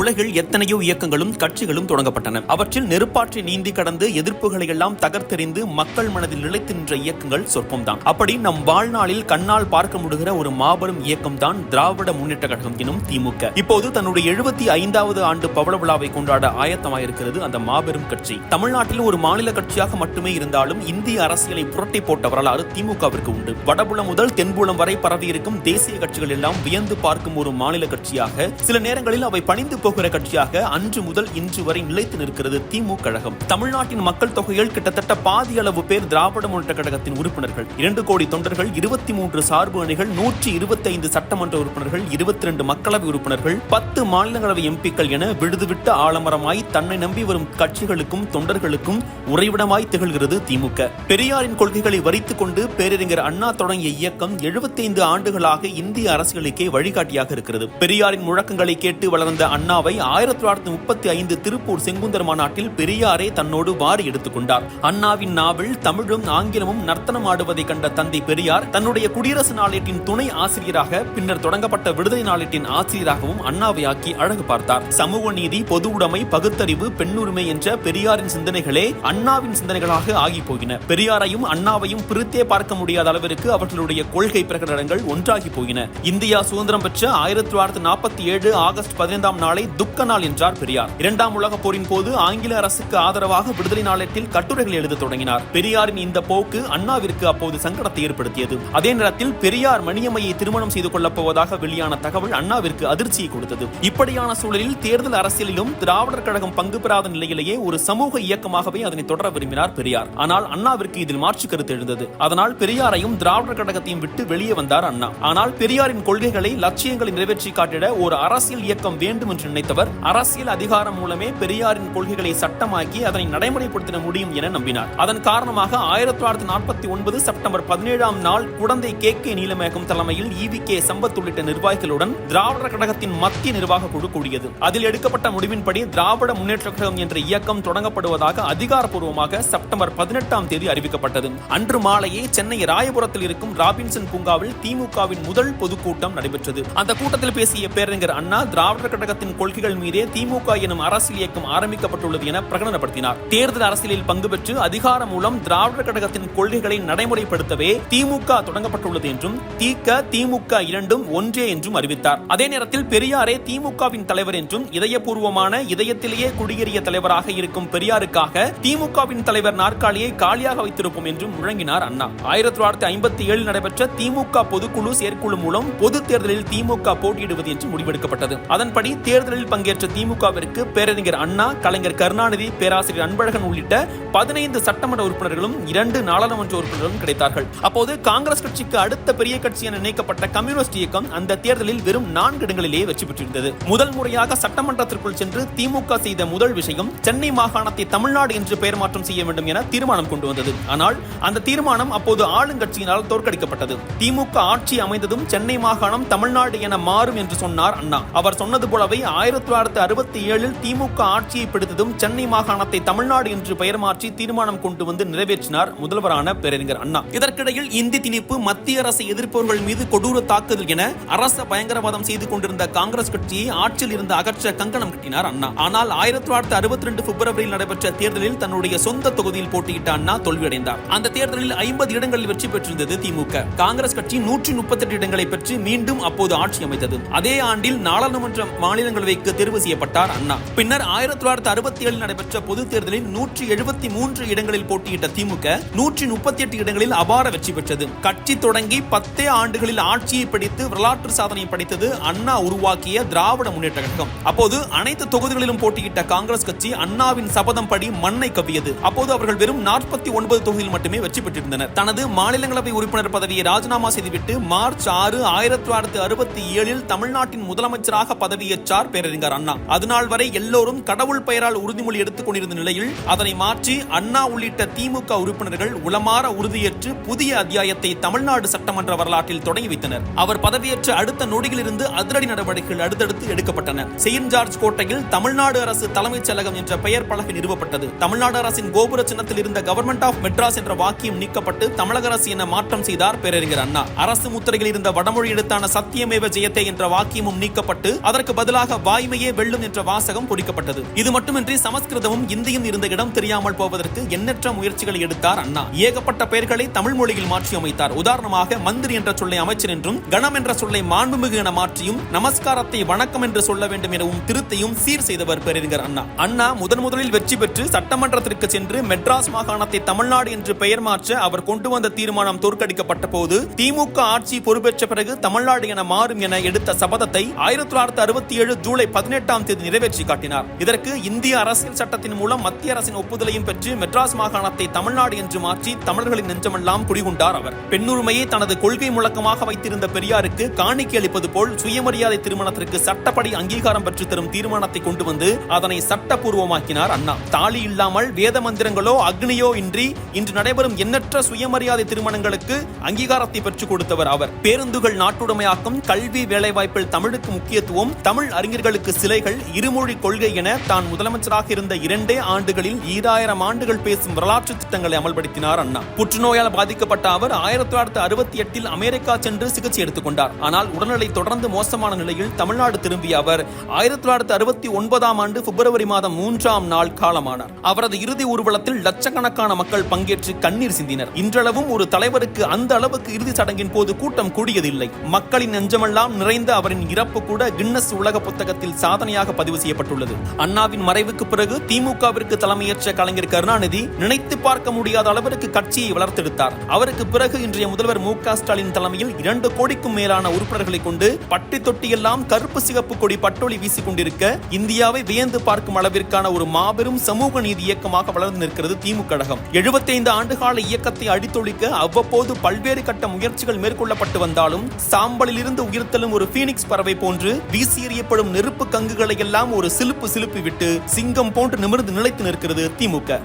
உலகில் எத்தனையோ இயக்கங்களும் கட்சிகளும் தொடங்கப்பட்டன. அவற்றில் நெருப்பாற்றி நீந்தி கடந்து எதிர்ப்புகளை எல்லாம் தகர்த்தெறிந்து மக்கள் மனதில் நிலைத்து நின்ற இயக்கங்கள் சொற்பம்தான். அப்படி நம் வாழ்நாளில் கண்ணால் பார்க்க முடிகிற ஒரு மாபெரும் இயக்கம் தான் திராவிட முன்னேற்ற கழகம் எனும் திமுக. இப்போது தன்னுடைய எழுபத்தி ஐந்தாவது ஆண்டு பவள விழாவை கொண்டாட ஆயத்தமாயிருக்கிறது அந்த மாபெரும் கட்சி. தமிழ்நாட்டில் ஒரு மாநில கட்சியாக மட்டுமே இருந்தாலும் இந்திய அரசியலை புரட்டி போட்ட வரலாறு திமுகவிற்கு உண்டு. வடபுலம் முதல் தென்புலம் வரை பரவியிருக்கும் தேசிய கட்சிகள் எல்லாம் வியந்து பார்க்கும் ஒரு மாநில கட்சியாக சில நேரங்களில் அவை பணிந்து போகிற கட்சியாக அன்று முதல் இன்று வரை நிலைத்து நிற்கிறது திமுக கழகம். தமிழ்நாட்டின் மக்கள் தொகையில் கிட்டத்தட்ட பாதி அளவு பேர் திராவிட முன்னேற்ற கழகத்தின் உறுப்பினர்கள். இரண்டு கோடி தொண்டர்கள் இருபத்தி மூன்று சார்பு அணிகள் நூற்றி இருபத்தி ஐந்து சட்டமன்ற உறுப்பினர்கள் இருபத்தி ரெண்டு மக்களவை உறுப்பினர்கள் பத்து மாநிலங்களவை எம்பிக்கள் என விடுதுவிட்ட ஆலமரமாய் தன்னை நம்பி வரும் கட்சிகளுக்கும் தொண்டர்களுக்கும் உறைவிடமாய் திகழ்கிறது திமுக. பெரியாரின் கொள்கைகளை வரித்துக் கொண்டு பேரறிஞர் அண்ணா தொடங்கிய இயக்கம் 75 ஆண்டுகளாக இந்திய அரசியலுக்கே வழிகாட்டியாக இருக்கிறது. பெரியாரின் முழக்கங்களை கேட்டு வளர்ந்த அண்ணா அண்ணாவை ஆயிரத்தி தொள்ளாயிரத்தி முப்பத்தி ஐந்து திருப்பூர் செங்குந்தர் மாநாட்டில் பெரியாரே தன்னோடு வாரி எடுத்துக்கொண்டார் அண்ணாவின் நாவல் தமிழும் ஆங்கிலமும் நர்த்தனம் ஆடுவதை கண்ட தந்தை பெரியார் தன்னுடைய குடியரசு நாளேட்டின் துணை ஆசிரியராக பின்னர் தொடங்கப்பட்ட விடுதலை நாளேட்டின் ஆசிரியராகவும் அண்ணாவை ஆக்கி அழகு பார்த்தார். சமூக நீதி பொது உடைமை பகுத்தறிவு பெண்ணுரிமை என்ற பெரியாரின் சிந்தனைகளே அண்ணாவின் சிந்தனைகளாக ஆகி போயின பெரியாரையும் அண்ணாவையும் பிரித்தே பார்க்க முடியாத அளவிற்கு அவர்களுடைய கொள்கை பிரகடனங்கள் ஒன்றாகி போயின இந்தியா சுதந்திரம் பெற்ற ஆயிரத்தி தொள்ளாயிரத்தி நாற்பத்தி ஏழு ஆகஸ்ட் பதினைந்தாம் நாளை நாளை துக்க நாள் என்றார் பெரியார். இரண்டாம் உலக போரின் போது ஆங்கில அரசுக்கு ஆதரவாக விடுதலை நாளத்தில் கட்டுரைகள் எழுத தொடங்கினார். பெரியாரின் இந்த போக்கு அண்ணாவிற்கு அப்போது சங்கடத்தை ஏற்படுத்தியது. அதே நேரத்தில் பெரியார் மணியம்மையை திருமணம் செய்து கொள்ளப் போவதாக வெளியான தகவல் அண்ணாவிற்கு அதிர்ச்சியை கொடுத்தது. இப்படியான சூழலில் தேர்தல் அரசியலிலும் திராவிடர் கழகம் பங்கு பெறாத நிலையிலேயே ஒரு சமூக இயக்கமாகவே அதனை தொடர விரும்பினார் பெரியார். ஆனால் அண்ணாவிற்கு இதில் மாற்று கருத்து எழுந்தது. அதனால் பெரியாரையும் திராவிடர் கழகத்தையும் விட்டு வெளியே வந்தார் அண்ணா. ஆனால் பெரியாரின் கொள்கைகளை லட்சியங்களை நிறைவேற்றி காட்டிட ஒரு அரசியல் இயக்கம் வேண்டும் என்று நினைத்தவர் அரசியல் அதிகாரம் மூலமே பெரியாரின் கொள்கைகளை சட்டமாக்கி அதனை நடைமுறைப்படுத்த முடியும் என நம்பினார். அதன் காரணமாக ஆயிரத்தி தொள்ளாயிரத்தி நாற்பத்தி ஒன்பது செப்டம்பர் பதினேழாம் நாள் குடந்தை கே கே நீலமேகம் தலைமையில் இவி கே சம்பத் உள்ளிட்ட நிர்வாகிகளுடன் திராவிடர் கழகத்தின் மத்திய நிர்வாக குழு கூடியது. அதில் எடுக்கப்பட்ட முடிவின்படி திராவிட முன்னேற்ற கழகம் என்ற இயக்கம் தொடங்கப்படுவதாக அதிகாரப்பூர்வமாக செப்டம்பர் பதினெட்டாம் தேதி அறிவிக்கப்பட்டது. அன்று மாலையே சென்னை ராயபுரத்தில் இருக்கும் ராபின்சன் பூங்காவில் திமுகவின் முதல் பொதுக்கூட்டம் நடைபெற்றது. அந்த கூட்டத்தில் பேசிய பேரறிஞர் அண்ணா திராவிடர் கழகத்தின் கொள்கைகள் மீதே திமுக எனும் அரசியல் இயக்கம் ஆரம்பிக்கப்பட்டுள்ளது என பிரகடனப்படுத்தினார். தேர்தல் அரசியலில் பங்கு பெற்று அதிகாரம் மூலம் திராவிடர் கழகத்தின் கொள்கைகளை நடைமுறைப்படுத்தவே திமுக தொடங்கப்பட்டுள்ளது என்றும் தீக்க திமுக இரண்டும் ஒன்றே என்றும் அறிவித்தார். அதே நேரத்தில் பெரியாரே திமுகவின் தலைவர் என்றும் இதயபூர்வமான இதயத்திலேயே குடியேறிய தலைவராக இருக்கும் பெரியாருக்காக திமுகவின் தலைவர் நாற்காலியை காலியாக வைத்திருப்போம் என்றும் முழங்கினார் அண்ணா. ஆயிரத்தி தொள்ளாயிரத்தி ஐம்பத்தி ஏழில் நடைபெற்ற திமுக பொதுக்குழு செயற்குழு மூலம் பொது தேர்தலில் திமுக போட்டியிடுவது என்று முடிவெடுக்கப்பட்டது. அதன்படி தேர்தல் தேர்தலில் பங்கேற்ற திமுகவிற்கு பேரறிஞர் அண்ணா கலைஞர் கருணாநிதி பேராசிரியர் அன்பழகன் உள்ளிட்ட பதினைந்து சட்டமன்ற உறுப்பினர்களும் இரண்டு நாடாளுமன்ற உறுப்பினர்களும் கிடைத்தார்கள். அப்போது காங்கிரஸ் கட்சிக்கு அடுத்த பெரிய கட்சி என நினைக்கப்பட்ட கம்யூனிஸ்ட் இயக்கம் அந்த தேர்தலில் வெறும் நான்கு இடங்களிலேயே வெற்றி பெற்றிருந்தது. முதல் முறையாக சட்டமன்றத்திற்குள் சென்று திமுக செய்த முதல் விஷயம் சென்னை மாகாணத்தை தமிழ்நாடு என்று பெயர் மாற்றம் செய்ய வேண்டும் என தீர்மானம் கொண்டு வந்தது. ஆனால் அந்த தீர்மானம் அப்போது ஆளுங்கட்சியினால் தோற்கடிக்கப்பட்டது. திமுக ஆட்சி அமைந்ததும் சென்னை மாகாணம் தமிழ்நாடு என மாறும் என்று சொன்னார் அண்ணா. அவர் சொன்னது போலவே ஆயிரத்தி தொள்ளாயிரத்தி அறுபத்தி ஏழில் திமுக ஆட்சியை பிடித்ததும் சென்னை மாகாணத்தை தமிழ்நாடு என்று பெயர் மாற்றி தீர்மானம் கொண்டு வந்து நிறைவேற்றினார் முதல்வரான பேரறிஞர் அண்ணா. இதற்கிடையில் இந்தி திணிப்பு மத்திய அரசை எதிர்ப்பவர்கள் மீது கொடூர தாக்குதல் என அரச பயங்கரவாதம் செய்து கொண்டிருந்த காங்கிரஸ் கட்சியை ஆட்சியில் இருந்து அகற்ற கங்கணம் கட்டினார் அண்ணா. ஆனால் ஆயிரத்தி தொள்ளாயிரத்தி அறுபத்தி ரெண்டு பிப்ரவரியில் நடைபெற்ற தேர்தலில் தன்னுடைய சொந்த தொகுதியில் போட்டியிட்ட அண்ணா தோல்வியடைந்தார். அந்த தேர்தலில் ஐம்பது இடங்களில் வெற்றி பெற்றிருந்தது திமுக. காங்கிரஸ் கட்சி நூற்றி முப்பத்தி எட்டு இடங்களை பெற்று மீண்டும் அப்போது ஆட்சி அமைத்தது. அதே ஆண்டில் நாடாளுமன்ற மாநிலங்களவைக்கு தேர்வு செய்யப்பட்டார் அண்ணா. பின்னர் ஆயிரத்தி தொள்ளாயிரத்தி அறுபத்தி ஏழில் நடைபெற்ற பொது தேர்தலில் நூற்றி எழுபத்தி மூன்று இடங்களில் போட்டியிட்ட திமுக நூற்றி முப்பத்தி எட்டு இடங்களில் அபார வெற்றி பெற்றது. கட்சி தொடங்கி பத்தே ஆண்டுகளில் ஆட்சியை பிடித்து வரலாற்று சாதனை படைத்தது அண்ணா உருவாக்கிய திராவிட முன்னேற்ற கழகம். அப்போது அனைத்து தொகுதிகளிலும் போட்டியிட்ட காங்கிரஸ் கட்சி அண்ணாவின் சபதம் படி மண்ணை கவ்வியது. அப்போது அவர்கள் வெறும் நாற்பத்தி ஒன்பது தொகுதியில் மட்டுமே வெற்றி பெற்றிருந்தனர். தனது மாநிலங்களவை உறுப்பினர் பதவியை ராஜினாமா செய்துவிட்டு மார்ச் ஆறு ஆயிரத்தி தொள்ளாயிரத்தி அறுபத்தி ஏழில் தமிழ்நாட்டின் முதலமைச்சராக பதவியேற்றார் பேரறிஞர் அண்ணா. அதுநாள் வரை எல்லோரும் கடவுள் பெயரால் உறுதிமொழி எடுத்துக் கொண்டிருந்த நிலையில் அதனை மாற்றி அண்ணா உள்ளிட்ட திமுக உறுப்பினர்கள் உளமாற உறுதியேற்று புதிய அத்தியாயத்தை தமிழ்நாடு சட்டமன்ற வரலாற்றில் தொடங்கி வைத்தனர். அவர் பதவியேற்ற அடுத்த நொடியிலிருந்து அதிரடி நடவடிக்கைகள் அடுத்தடுத்து எடுக்கப்பட்டன. செயின்ட் ஜார்ஜ் கோட்டையில் தமிழ்நாடு அரசு தலைமைச் செயலகம் என்ற பெயர் பலகை நிறுவப்பட்டது. தமிழ்நாடு அரசின் கோபுர சின்னத்தில் இருந்த கவர்மெண்ட் ஆஃப் மெட்ராஸ் என்ற வாக்கியம் நீக்கப்பட்டு தமிழக அரசு என மாற்றம் செய்தார் பேரறிஞர் அண்ணா. அரசு முத்திரையில் இருந்த வடமொழி எழுத்தான சத்தியமேவ ஜெயத்தே என்ற வாக்கியமும் நீக்கப்பட்டு அதற்கு பதிலாக வாய்மையே வெல்லும் என்ற வாசகம் பொறிக்கப்பட்டது. இது மட்டுமின்றி சமஸ்கிருதமும் இந்தியும் இருந்த இடம் தெரியாமல் போவதற்கு எண்ணற்ற முயற்சிகளை எடுத்தார் அண்ணா. ஏகப்பட்ட பெயர்களை தமிழ் மொழியில் மாற்றி அமைத்தார். உதாரணமாக மந்திரி என்ற சொல்லை அமைச்சர் என்றும் கணம் என்ற சொல்லை மாண்புமிகு என மாற்றியும் நமஸ்காரத்தை வணக்கம் என்று சொல்ல வேண்டும் எனவும் திருத்தையும் சீர் செய்தவர் பேரறிஞர் அண்ணா. அண்ணா முதன் முதலில் வெற்றி பெற்று சட்டமன்றத்திற்கு சென்று மெட்ராஸ் மாகாணத்தை தமிழ்நாடு என்று பெயர் மாற்ற அவர் கொண்டு வந்த தீர்மானம் தோற்கடிக்கப்பட்ட போது திமுக ஆட்சி பொறுப்பேற்ற பிறகு தமிழ்நாடு என மாறும் என எடுத்த சபதத்தை ஆயிரத்தி தொள்ளாயிரத்தி அறுபத்தி ஏழு ஜூலை பதினெட்டாம் தேதி நிறைவேற்றி காட்டினார். இதற்கு இந்திய அரசியல் சட்டத்தின் மூலம் மத்திய அரசின் ஒப்புதலையும் பெற்று மெட்ராஸ் மாகாணத்தை தமிழ்நாடு என்று மாற்றி தமிழர்களின் நெஞ்சமெல்லாம் குடிகொண்டார் அவர். பெண்ணுரிமையை தனது கொள்கை முழக்கமாக வைத்திருந்த பெரியாருக்கு காணிக்கை அளிப்பது போல் சுயமரியாதை திருமணத்திற்கு சட்டப்படி அங்கீகாரம் பெற்று தரும் தீர்மானத்தை கொண்டு வந்து அதனை சட்டப்பூர்வமாக்கினார் அண்ணா. தாலி இல்லாமல் வேத மந்திரங்களோ அக்னியோ இன்றி இன்று நடைபெறும் எண்ணற்ற சுயமரியாதை திருமணங்களுக்கு அங்கீகாரத்தை பெற்றுக் கொடுத்தவர் அவர். பேருந்துகள் நாட்டுடைமையாக்கம் கல்வி வேலைவாய்ப்பில் தமிழுக்கு முக்கியத்துவம் தமிழ் அறிஞர் அறிஞர்களுக்கு சிலைகள் இருமொழி கொள்கை என தான் முதலமைச்சராக இருந்த இரண்டே ஆண்டுகளில் ஈராயிரம் ஆண்டுகள் பேசும் வரலாற்று திட்டங்களை அமல்படுத்தினார் அண்ணா. புற்றுநோயால் பாதிக்கப்பட்ட அவர் ஆயிரத்தி தொள்ளாயிரத்தி அறுபத்தி எட்டில் அமெரிக்கா சென்று சிகிச்சை எடுத்துக் கொண்டார். ஆனால் உடல்நிலை தொடர்ந்து மோசமான நிலையில் தமிழ்நாடு திரும்பிய அவர் ஆயிரத்தி தொள்ளாயிரத்தி அறுபத்தி ஒன்பதாம் ஆண்டு பிப்ரவரி மாதம் மூன்றாம் நாள் காலமானார். அவரது இறுதி ஊர்வலத்தில் லட்சக்கணக்கான மக்கள் பங்கேற்று கண்ணீர் சிந்தினர். இன்றளவும் ஒரு தலைவருக்கு அந்த அளவுக்கு இறுதி சடங்கின் போது கூட்டம் கூடியதில்லை. மக்களின் நெஞ்சமெல்லாம் நிறைந்த அவரின் இறப்பு கூட கின்னஸ் உலக புத்தக புத்தகத்தில் சாதனையாக பதிவு செய்யப்பட்டுள்ளது. அண்ணாவின் மறைவுக்கு பிறகு திமுகவிற்கு தலைமையேற்ற கலைஞர் கருணாநிதி நினைத்து பார்க்க முடியாத அளவிற்கு கட்சியை வளர்த்தெடுத்தார். அவருக்கு பிறகு இன்றைய முதல்வர் மு ஸ்டாலின் தலைமையில் இரண்டு கோடிக்கும் மேலான உறுப்பினர்களை கொண்டு பட்டி தொட்டியெல்லாம் கருப்பு சிகப்பு கொடி பட்டொளி வீசிக் கொண்டிருக்க இந்தியாவை வியந்து பார்க்கும் அளவிற்கான ஒரு மாபெரும் சமூக நீதி இயக்கமாக வளர்ந்து நிற்கிறது திமுக கழகம். எழுபத்தைந்து ஆண்டுகால இயக்கத்தை அடித்தொழிக்க அவ்வப்போது பல்வேறு கட்ட முயற்சிகள் மேற்கொள்ளப்பட்டு வந்தாலும் சாம்பலில் இருந்து உயிர்த்தலும் ஒரு பீனிக்ஸ் பறவை போன்று வீசி எறியப்படும் நெருப்பு கங்குகளை எல்லாம் ஒரு சிலுப்பு சிலுப்பி விட்டு சிங்கம் போன்று நிமிர்ந்து நிலைத்து நிற்கிறது திமுக.